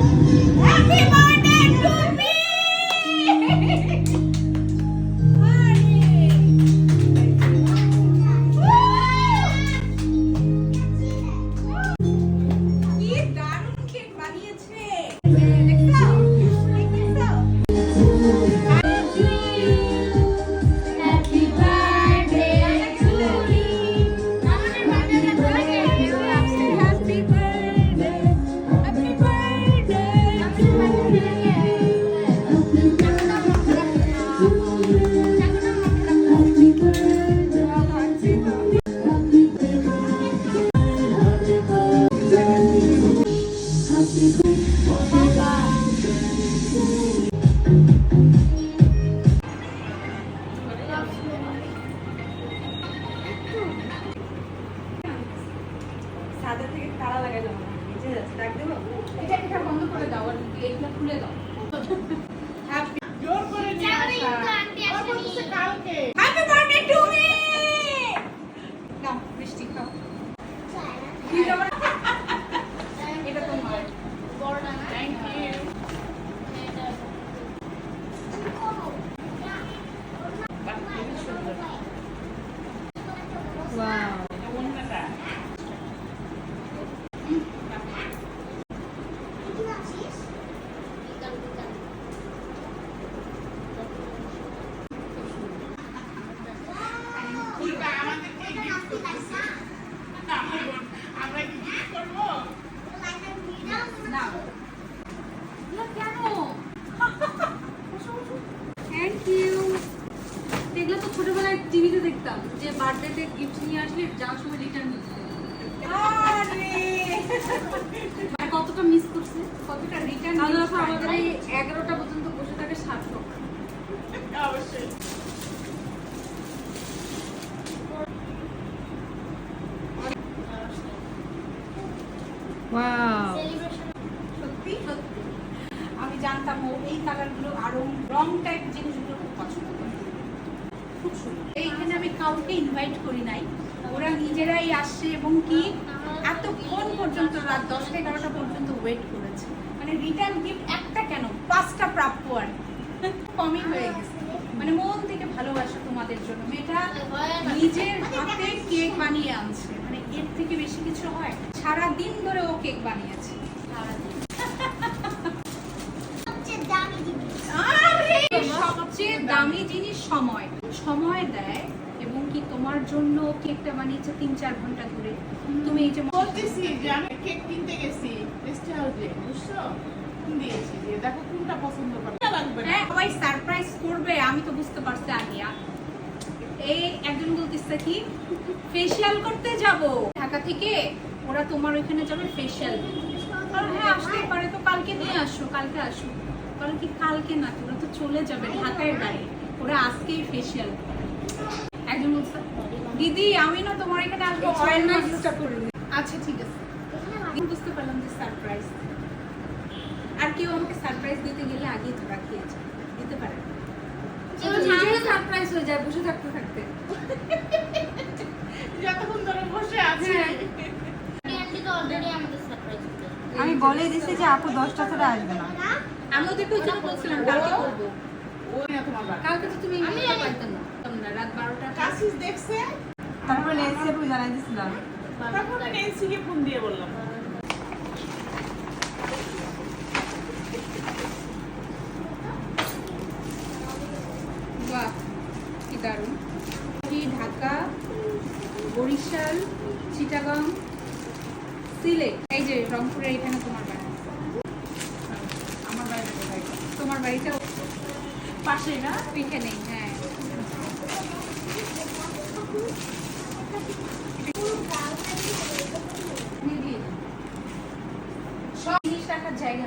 É viva! ডাক দেবো? এটা এটা বন্ধ করে দাও আর এইগুলো খুলে দাও হ্যাপি জোর করে নিয়ে আসা। ওর বলতেছে কালকে। Happy birthday to me now মিষ্টি খাও কি খাবার এটা তোমার Thank you. বাহ, টিভিতে দেখতাম যে বার্থডেতে গিফট নিয়ে আসলে যাওয়ার সময় রিটার্ন কতটা মিস করছে? কতটা রিটার্ন আমাদের এই এগারোটা পর্যন্ত বসে থাকে লোক। অবশ্যই। সত্যি? সত্যি। আমি জানতাম ও এই কালারগুলো আরও রং টাইপ জিনিসগুলো খুব পছন্দ করে। খুব সুন্দর এইখানে আমি কাউকে ইনভাইট করি নাই। ওরা নিজেরাই আসছে এবং কি এতক্ষণ পর্যন্ত রাত দশটা এগারোটা পর্যন্ত ওয়েট করেছে। মানে রিটার্ন গিফট একটা কেন? পাঁচটা প্রাপ্য আর কমই হয়ে গেছে। মানে মন থেকে ভালোবাসা তোমাদের জন্য। মেয়েটা নিজের হাতে কেক বানিয়ে আনছে। মানে এর থেকে বেশি কিছু হয়? সারা দিন ধরে ও কেক বানিয়েছে আরে, সবচেয়ে দামি জিনিস সময় সময় দেয় এবং কি তোমার জন্য কেকটা বানিয়েছে তিন চার ঘণ্টা ধরে। তুমি এই যে বলতেছি যে আমি কেক কিনতে গেছি রেস্ট হাউসে বুঝছ? দিয়েছি যে দেখো কোনটা পছন্দ করে। লাগবে হ্যাঁ সবাই সারপ্রাইজ করবে আমি তো বুঝতে পারছি আনিয়া। এই একজন বলতেছে কি ফেসিয়াল করতে যাব। ঢাকা থেকে ওরা তোমার ওইখানে যাবে ফেসিয়াল হ্যাঁ আসতেই পারে তো কালকে নিয়ে আসো কালকে আসো। বলে কি কালকে না ওরা তো চলে যাবে ঢাকায় বাড়ি। ওরা আজকেই ফেসিয়াল একজন বলছে দিদি আমি না তোমার এখানে আসব অয়েল মাসাজটা করে আচ্ছা ঠিক আছে। আমি বুঝতে পারলাম যে সারপ্রাইজ আর কেউ আমাকে সারপ্রাইজ দিতে গেলে আগেই ধরা খেয়েছে দিতে পারে সারপ্রাইজ হয়ে যায় বসে থাকতে থাকতে। যতক্ষণ ধরে বসে আছি। হ্যাঁ। আমি বলে দিছি যে আপু দশটা ছাড়া আসবে না। আমি ওদেরকে ওই জন্য বলছিলাম কালকে করব। ওই না তোমার বাবা কালকে তো তুমি না। তোমরা রাত বারোটা কাশিস দেখছে? তারপরে নেক্সট আপু জানাই দিছিলাম। তারপর নেন্সি কে ফোন দিয়ে বললাম। বাহ কি দারুণ। ঢাকা বরিশাল চিটাগাং সিলেট এই যে রংপুরের এখানে তোমার বাড়িটা পাশে না? ওইখানেই হ্যাঁ। সব জিনিস রাখার জায়গা